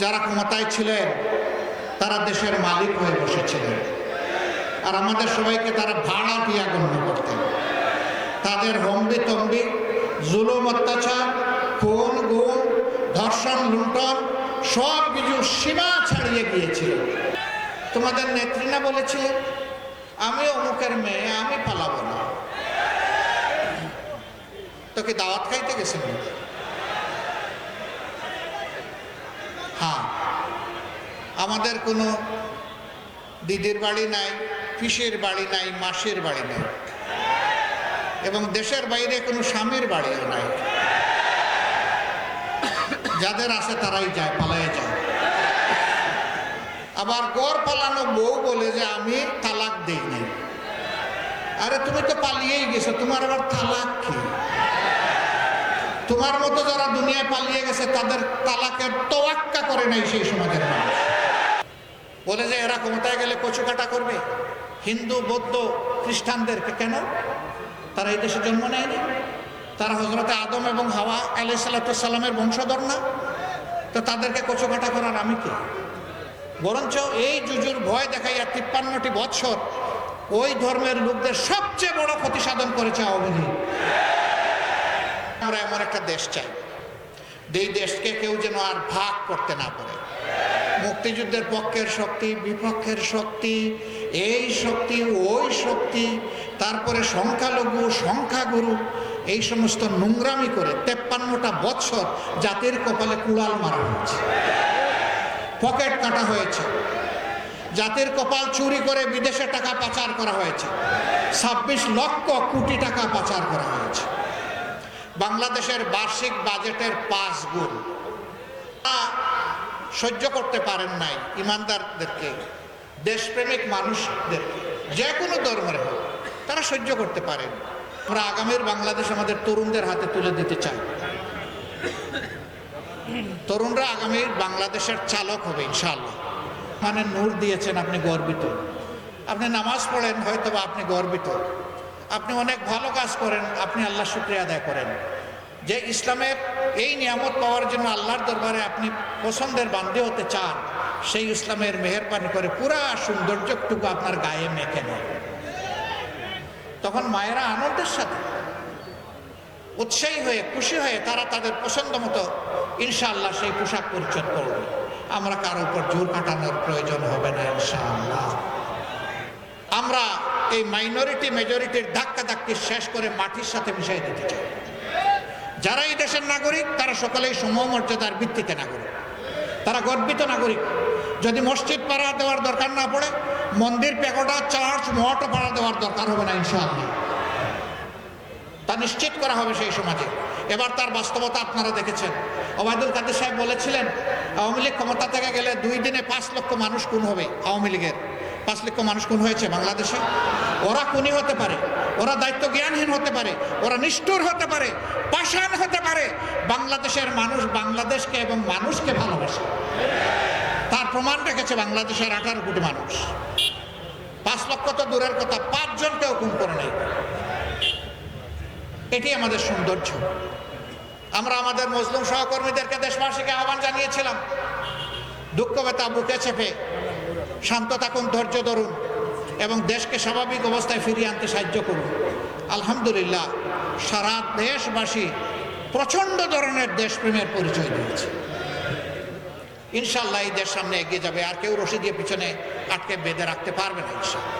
যারা ক্ষমতায় ছিলেন, তারা দেশের মালিক হয়ে বসেছিলেন। আর আমাদের সবাইকে তারা ভাড়া দিয়া গণ্য করতেন। তাদের হম্বি তম্বি, জুলুম, অত্যাচার, খুন গুণ ধর্ষণ, লুণ্ঠন, সব কিছু সীমা ছাড়িয়ে গিয়েছিল। তোমাদের নেত্রী না বলেছিলেন আমি অমুকের মেয়ে, আমি পালাবো না। তোকে দাওয়াত খাইতে গেছেন হ্যাঁ আমাদের কোনো দিদির বাড়ি নাই, পিসের বাড়ি নাই, মাসির বাড়ি নাই। এবং দেশের বাইরে কোনো স্বামীর বাড়িও নাই। যাদের আছে তারাই যায় পালায় যায়। আবার গড় পালানো বউ বলে যে, আমি তালাক দেই নাই আরে তুমি তো পালিয়েই গেছো, তোমার আবার তালাক কি? তোমার মতো যারা দুনিয়ায় পালিয়ে গেছে, তাদের তালাকের তোয়াক্কা করে নাই সেই সমাজের মানুষ। বলে যে, এরা ক্ষমতায় গেলে কচু কাটা করবে। হিন্দু, বৌদ্ধ খ্রিস্টানদেরকে কেন? তারা এই দেশে জন্ম নেয়নি। তারা হজরতে আদম এবং হাওয়া আলাই সাল্লামের বংশধর না। তো তাদেরকে কচু কাটা করার আমি কে? বরঞ্চ এই জুজুর ভয় দেখাইয়া তিপ্পান্নটি বৎসর ওই ধর্মের লোকদের সবচেয়ে বড় ক্ষতি সাধন করেছে আওয়ামী লীগ। আমরা এমন একটা দেশ চাই। এই দেশকে কেউ যেন আর ভাগ করতে না পারে। মুক্তিযুদ্ধের পক্ষের শক্তি, বিপক্ষের শক্তি, এই শক্তি, ওই শক্তি, তারপরে সংখ্যালঘু, সংখ্যাগুরু, এই সমস্ত নোংরামি করে তেপ্পান্নটা বৎসর জাতির কপালে কুড়াল মারা হয়েছে। পকেট কাটা হয়েছে। জাতির কপাল চুরি করে বিদেশে টাকা পাচার করা হয়েছে। ছাব্বিশ লক্ষ কোটি টাকা পাচার করা হয়েছে। বাংলাদেশের বার্ষিক বাজেটের পাঁচ গুণ। সহ্য করতে পারেন নাই ইমানদারদেরকে, দেশপ্রেমিক মানুষদেরকে, যে কোনো ধর্মের হোক, তারা সহ্য করতে পারেন। আমরা আগামীর বাংলাদেশ আমাদের তরুণদের হাতে তুলে দিতে চাই। তরুণরা আগামীর বাংলাদেশের চালক হবে, ইনশাআল্লাহ। মানে নূর দিয়েছেন আপনি গর্বিত। আপনি নামাজ পড়েন হয়তো আপনি গর্বিত। আপনি অনেক ভালো কাজ করেন, আপনি আল্লাহ শুক্রিয়া আদায় করেন। যে ইসলামের এই নিয়ামত পাওয়ার জন্য আল্লাহর দরবারে আপনি পছন্দের বান্ধে হতে চান, সেই ইসলামের মেহরবানি করে পুরা সৌন্দর্যটুকু আপনার গায়ে মেখে নেয়। তখন মায়েরা আনন্দের সাথে, উৎসাহী হয়ে, খুশি হয়ে তারা তাদের পছন্দ মতো ইনশাআল্লাহ সেই পোশাক পরিচ্ছদ করবে আমরা কারও উপর জোর কাটানোর প্রয়োজন হবে না ইনশাআল্লাহ। আমরা এই মাইনরিটি মেজরিটির ধাক্কা ধাক্কি শেষ করে মাটির সাথে মিশাই দিতে চাই যারা এই দেশের নাগরিক, তারা সকলেই সমমর্যাদার ভিত্তিতে নাগরিক। তারা গর্বিত নাগরিক। যদি মসজিদ পাড়া দেওয়ার দরকার না পড়ে, মন্দির পেগোডা চার্চ মঠও পাড়া দেওয়ার দরকার হবে না, ইনশাআল্লাহ। তা নিশ্চিত করা হবে সেই সমাজে। এবার তার বাস্তবতা আপনারা দেখেছেন। ওবায়দুল কাদের সাহেব বলেছিলেন, আওয়ামী লীগ ক্ষমতা থেকে গেলে দুই দিনে পাঁচ লক্ষ মানুষ খুন হবে আওয়ামী লীগের। পাঁচ লক্ষ মানুষ খুন হয়েছে বাংলাদেশে। ওরা খুনি হতে পারে, ওরা দায়িত্ব জ্ঞানহীন হতে পারে, ওরা নিষ্ঠুর হতে পারে, পাষাণ হতে পারে। বাংলাদেশের মানুষ বাংলাদেশকে এবং মানুষকে ভালোবাসে। তার প্রমাণ রেখেছে বাংলাদেশের আঠারো কোটি মানুষ। পাঁচ লক্ষ তো দূরের কথা, পাঁচজনকেও খুন করে নেই। এটি আমাদের সৌন্দর্য। আমরা আমাদের মজলুম সহকর্মীদেরকে দেশবাসীকে আহ্বান জানিয়েছিলাম, দুঃখ ব্যথা বুকে চেপে শান্ত থাকুন, ধৈর্য ধরুন এবং দেশকে স্বাভাবিক অবস্থায় ফিরিয়ে আনতে সাহায্য করুন। আলহামদুলিল্লাহ, সারা দেশবাসী প্রচণ্ড ধরনের দেশপ্রেমের পরিচয় দিয়েছে। ইনশাল্লাহ এই দেশ সামনে এগিয়ে যাবে, আর কেউ রশি দিয়ে পিছনে আটকে বেঁধে রাখতে পারবে না ইনশাল্লাহ